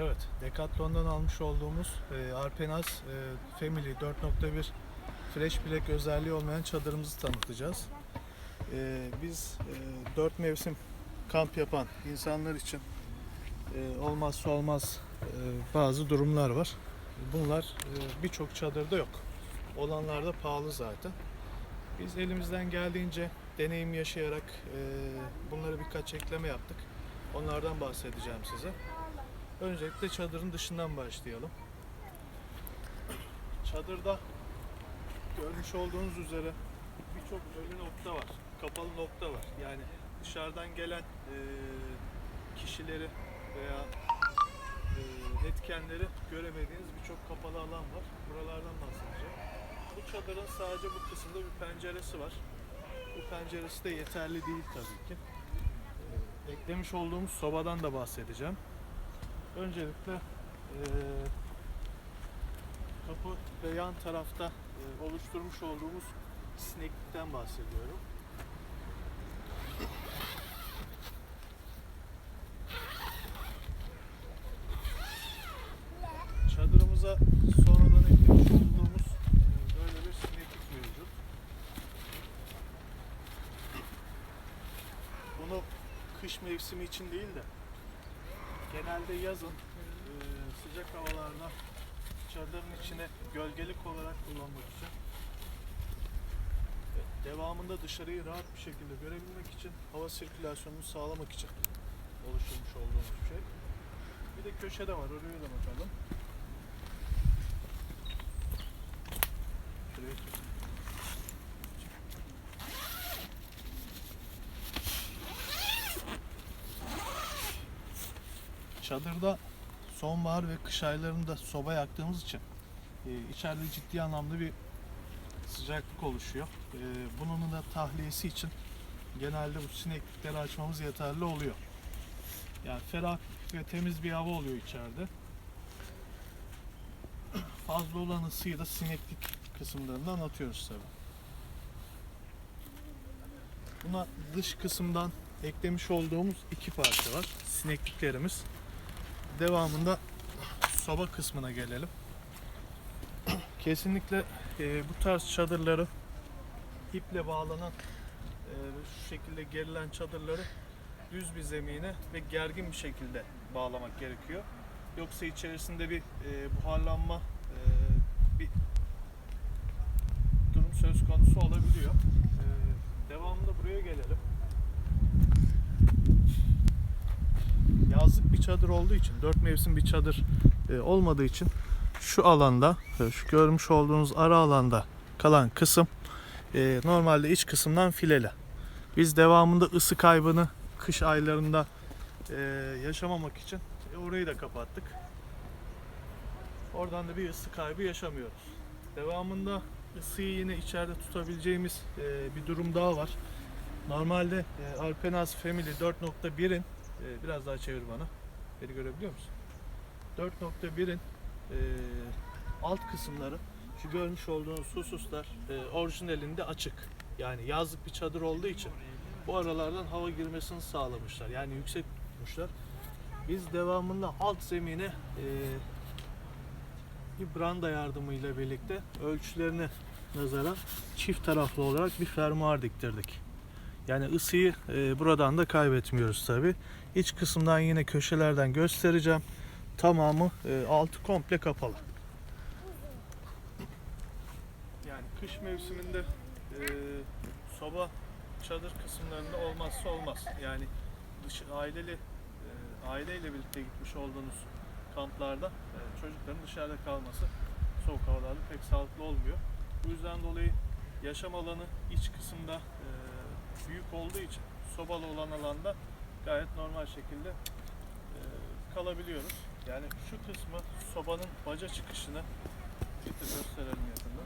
Evet, Decathlon'dan almış olduğumuz e, Arpenaz e, Family 4.1 Fresh Black özelliği olmayan çadırımızı tanıtacağız. E, biz e, 4 mevsim kamp yapan insanlar için e, olmazsa olmaz e, bazı durumlar var. Bunlar e, birçok çadırda yok. Olanlar da pahalı zaten. Biz elimizden geldiğince deneyim yaşayarak e, bunlara birkaç ekleme yaptık. Onlardan bahsedeceğim size. Öncelikle çadırın dışından başlayalım. Çadırda görmüş olduğunuz üzere birçok ölü nokta var. Kapalı nokta var. Yani dışarıdan gelen e, kişileri veya e, etkenleri göremediğiniz birçok kapalı alan var. Buralardan bahsedeceğim. Bu çadırın sadece bu kısımda bir penceresi var. Bu penceresi de yeterli değil tabii ki. E, eklemiş olduğumuz sobadan da bahsedeceğim. Öncelikle eee, kapı ve yan tarafta eee, oluşturmuş olduğumuz sineklikten bahsediyorum. Çadırımıza sonradan eklemiş olduğumuz böyle bir sineklik mevcut. Bunu kış mevsimi için değil de genelde yazın e, sıcak havalarda çadırın içine gölgelik olarak kullanmak için ve devamında dışarıyı rahat bir şekilde görebilmek için hava sirkülasyonunu sağlamak için oluşturmuş olduğumuz bir şey. Bir de köşede var oraya da bakalım. Şuraya Çadırda sonbahar ve kış aylarında soba yaktığımız için e, içeride ciddi anlamda bir sıcaklık oluşuyor. E, bunun da tahliyesi için genelde bu sineklikleri açmamız yeterli oluyor. Yani ferah ve temiz bir hava oluyor içeride. Fazla olan ısıyı da sineklik kısımlarından atıyoruz tabi. Buna dış kısımdan eklemiş olduğumuz iki parça var. Sinekliklerimiz. Devamında soba kısmına gelelim. Kesinlikle e, bu tarz çadırları iple bağlanan e, şu şekilde gerilen çadırları düz bir zemine ve gergin bir şekilde bağlamak gerekiyor. Yoksa içerisinde bir e, buharlanma e, bir durum söz konusu olabiliyor. E, devamında buraya gelelim. Yazlık bir çadır olduğu için, dört mevsim bir çadır e, olmadığı için şu alanda, e, şu görmüş olduğunuz ara alanda kalan kısım e, normalde iç kısımdan fileli. Biz devamında ısı kaybını kış aylarında yaşamamak için orayı da kapattık. Oradan da bir ısı kaybı yaşamıyoruz. Devamında ısıyı yine içeride tutabileceğimiz bir durum daha var. Normalde Alpenaz Family 4.1'in ee, biraz daha çevir bana. Beni görebiliyor musun? 4.1'in e, alt kısımları şu görmüş olduğunuz hususlar e, orijinalinde açık. Yani yazlık bir çadır olduğu için bu aralardan hava girmesini sağlamışlar. Yani yüksek tutmuşlar. Biz devamında alt zemine e, bir branda yardımıyla birlikte ölçülerine nazaran çift taraflı olarak bir fermuar diktirdik. Yani ısıyı e, buradan da kaybetmiyoruz tabi. İç kısımdan yine köşelerden göstereceğim. Tamamı e, altı komple kapalı. Yani kış mevsiminde e, soba çadır kısımlarında olmazsa olmaz. Yani dış, aileli e, aileyle birlikte gitmiş olduğunuz kamplarda e, çocukların dışarıda kalması soğuk havalarda pek sağlıklı olmuyor. Bu yüzden dolayı yaşam alanı iç kısımda e, büyük olduğu için sobalı olan alanda gayet normal şekilde e, kalabiliyoruz. Yani şu kısmı sobanın baca çıkışını gösterelim yakında.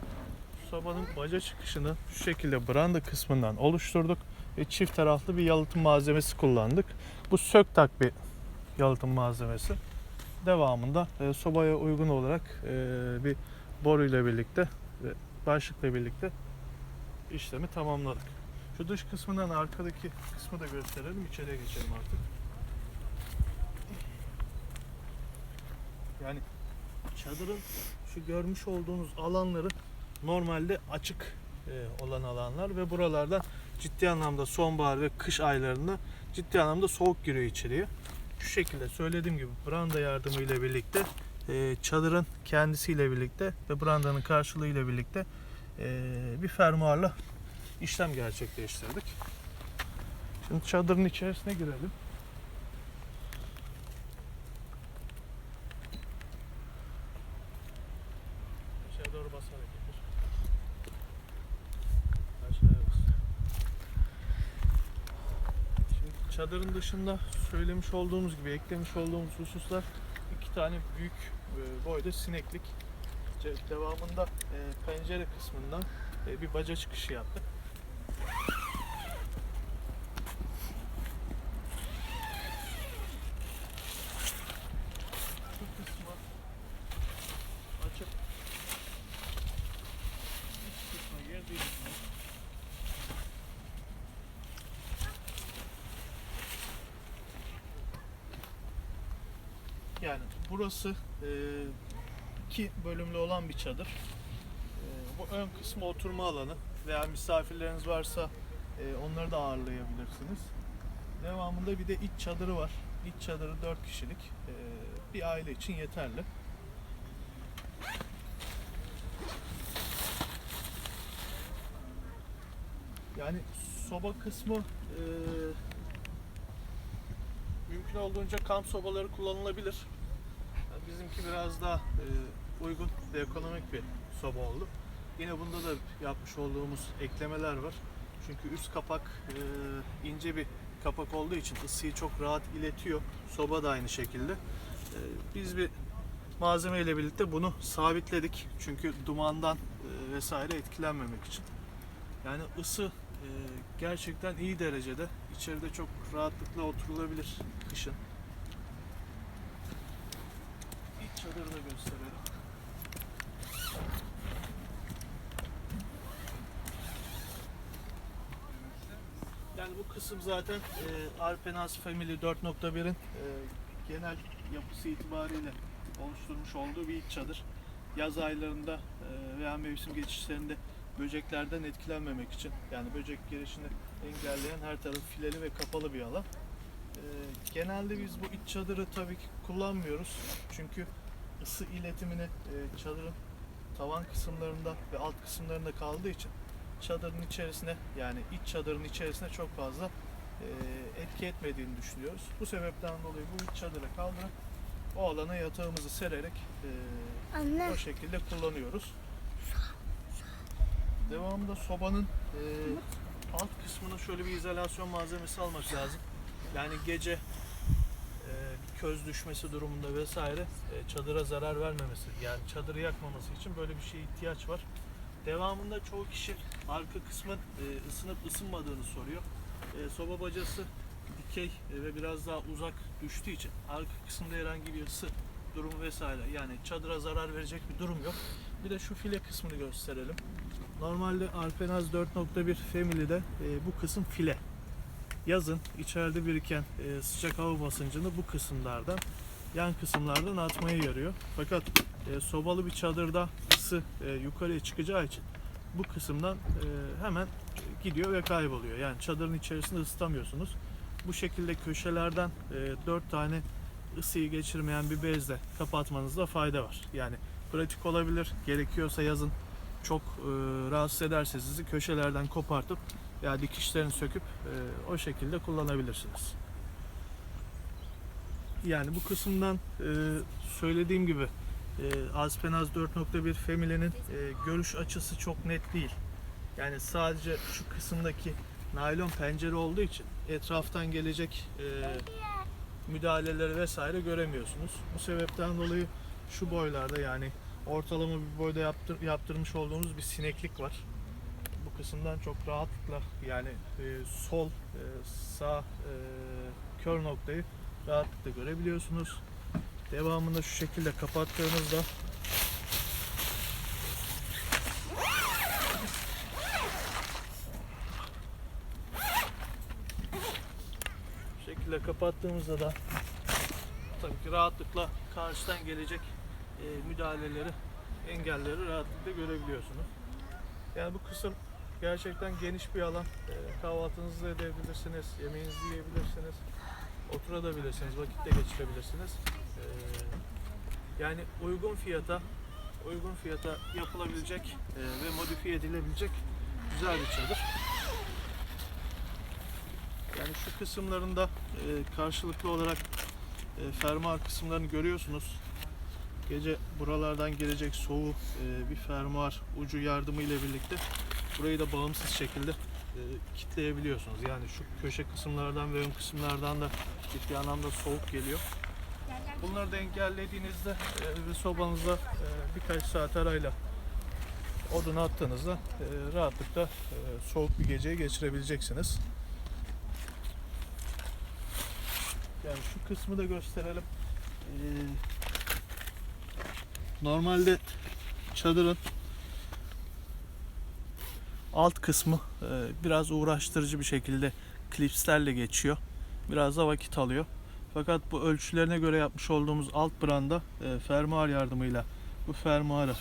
Sobanın baca çıkışını şu şekilde branda kısmından oluşturduk ve çift taraflı bir yalıtım malzemesi kullandık. Bu sök tak bir yalıtım malzemesi. Devamında e, sobaya uygun olarak e, bir boru ile birlikte ve başlıkla birlikte işlemi tamamladık. Şu dış kısmından arkadaki kısmı da gösterelim. İçeriye geçelim artık. Yani çadırın şu görmüş olduğunuz alanları normalde açık e, olan alanlar ve buralardan ciddi anlamda sonbahar ve kış aylarında ciddi anlamda soğuk giriyor içeriye. Şu şekilde söylediğim gibi branda yardımıyla birlikte e, çadırın kendisiyle birlikte ve brandanın karşılığıyla birlikte e, bir fermuarla işlem gerçekleştirdik. Şimdi çadırın içerisine girelim. Şimdi çadırın dışında söylemiş olduğumuz gibi eklemiş olduğumuz hususlar iki tane büyük e, boyda sineklik. Devamında e, pencere kısmından e, bir baca çıkışı yaptık. Bu kısmı açıp iç kısma girdiğimizde yani burası e, iki bölümlü olan bir çadır. E, bu ön kısmı oturma alanı veya misafirleriniz varsa e, onları da ağırlayabilirsiniz. Devamında bir de iç çadırı var. İç çadırı 4 kişilik. E, bir aile için yeterli. Yani soba kısmı e, mümkün olduğunca kamp sobaları kullanılabilir. Bizimki biraz daha e, uygun ve ekonomik bir soba oldu. Yine bunda da yapmış olduğumuz eklemeler var. Çünkü üst kapak e, ince bir kapak olduğu için ısıyı çok rahat iletiyor. Soba da aynı şekilde. E, biz bir malzeme ile birlikte bunu sabitledik. Çünkü dumandan vesaire etkilenmemek için. Yani ısı gerçekten iyi derecede. İçeride çok rahatlıkla oturulabilir kışın. İç çadırı da gösterelim. Yani bu kısım zaten e, Alpenaz Family 4.1'in e, genel yapısı itibariyle oluşturmuş olduğu bir iç çadır. Yaz aylarında e, veya mevsim geçişlerinde böceklerden etkilenmemek için yani böcek girişini engelleyen her tarafı fileli ve kapalı bir alan. E, genelde biz bu iç çadırı tabii ki kullanmıyoruz. Çünkü ısı iletimini e, çadırın tavan kısımlarında ve alt kısımlarında kaldığı için çadırın içerisine yani iç çadırın içerisine çok fazla e, etki etmediğini düşünüyoruz. Bu sebepten dolayı bu iç çadırı kaldırıp o alana yatağımızı sererek e, Anne. o şekilde kullanıyoruz. Devamında sobanın e, alt kısmına şöyle bir izolasyon malzemesi almak lazım. Yani gece e, köz düşmesi durumunda vesaire e, çadıra zarar vermemesi yani çadırı yakmaması için böyle bir şeye ihtiyaç var. Devamında çoğu kişi arka kısmın e, ısınıp ısınmadığını soruyor. E, soba bacası dikey e, ve biraz daha uzak düştüğü için arka kısımda herhangi bir ısı durumu vesaire yani çadıra zarar verecek bir durum yok. Bir de şu file kısmını gösterelim. Normalde Alpenaz 4.1 Family'de e, bu kısım file. Yazın içeride biriken e, sıcak hava basıncını bu kısımlardan yan kısımlardan atmaya yarıyor. Fakat e, sobalı bir çadırda ısı e, yukarıya çıkacağı için bu kısımdan e, hemen gidiyor ve kayboluyor. Yani çadırın içerisinde ısıtamıyorsunuz. Bu şekilde köşelerden e, 4 tane ısıyı geçirmeyen bir bezle kapatmanızda fayda var. Yani pratik olabilir. Gerekiyorsa yazın çok e, rahatsız ederse sizi köşelerden kopartıp veya dikişlerini söküp e, o şekilde kullanabilirsiniz. Yani bu kısımdan e, söylediğim gibi e, Aspenaz 4.1 Family'nin e, görüş açısı çok net değil. Yani sadece şu kısımdaki naylon pencere olduğu için etraftan gelecek e, müdahaleleri vesaire göremiyorsunuz. Bu sebepten dolayı şu boylarda yani ortalama bir boyda yaptır, yaptırmış olduğumuz bir sineklik var. Bu kısımdan çok rahatlıkla yani e, sol, e, sağ e, kör noktayı rahatlıkla görebiliyorsunuz. Devamında şu şekilde kapattığınızda şekilde kapattığımızda da tabii ki rahatlıkla karşıdan gelecek e, müdahaleleri, engelleri rahatlıkla görebiliyorsunuz. Yani bu kısım gerçekten geniş bir alan. E, kahvaltınızı edebilirsiniz, yemeğinizi yiyebilirsiniz, oturabilirsiniz, vakit de geçirebilirsiniz. E, yani uygun fiyata, uygun fiyata yapılabilecek e, ve modifiye edilebilecek güzel bir çadır. Yani şu kısımlarında e, karşılıklı olarak e, fermuar kısımlarını görüyorsunuz. Gece buralardan gelecek soğuğu e, bir fermuar ucu yardımı ile birlikte burayı da bağımsız şekilde e, kitleyebiliyorsunuz. Yani şu köşe kısımlardan ve ön kısımlardan da ciddi anlamda soğuk geliyor. Bunları da engellediğinizde e, ve sobanızda e, birkaç saat arayla odun attığınızda e, rahatlıkla e, soğuk bir geceyi geçirebileceksiniz. Yani şu kısmı da gösterelim. Ee, normalde çadırın alt kısmı e, biraz uğraştırıcı bir şekilde klipslerle geçiyor. Biraz da vakit alıyor. Fakat bu ölçülerine göre yapmış olduğumuz alt branda e, fermuar yardımıyla bu fermuarı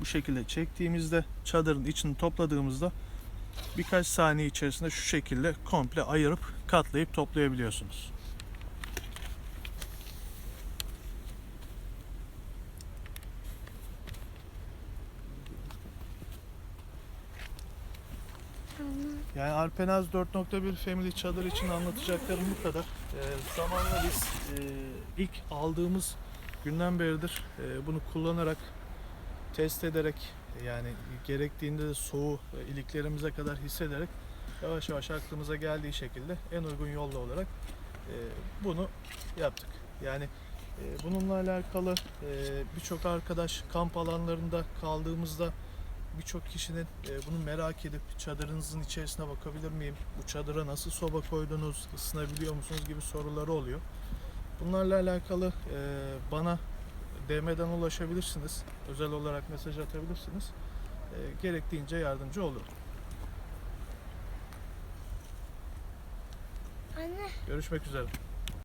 bu şekilde çektiğimizde çadırın içini topladığımızda birkaç saniye içerisinde şu şekilde komple ayırıp katlayıp toplayabiliyorsunuz. Yani Arpenaz 4.1 Family çadır için anlatacaklarım bu kadar. Ee, zamanla biz e, ilk aldığımız günden beridir e, bunu kullanarak, test ederek yani gerektiğinde de soğuğu e, iliklerimize kadar hissederek yavaş yavaş aklımıza geldiği şekilde en uygun yolla olarak e, bunu yaptık. Yani e, bununla alakalı e, birçok arkadaş kamp alanlarında kaldığımızda birçok kişinin e, bunu merak edip çadırınızın içerisine bakabilir miyim? Bu çadıra nasıl soba koydunuz? ısınabiliyor musunuz gibi soruları oluyor. Bunlarla alakalı e, bana DM'den ulaşabilirsiniz. Özel olarak mesaj atabilirsiniz. E, gerektiğince yardımcı olurum. Anne Görüşmek üzere.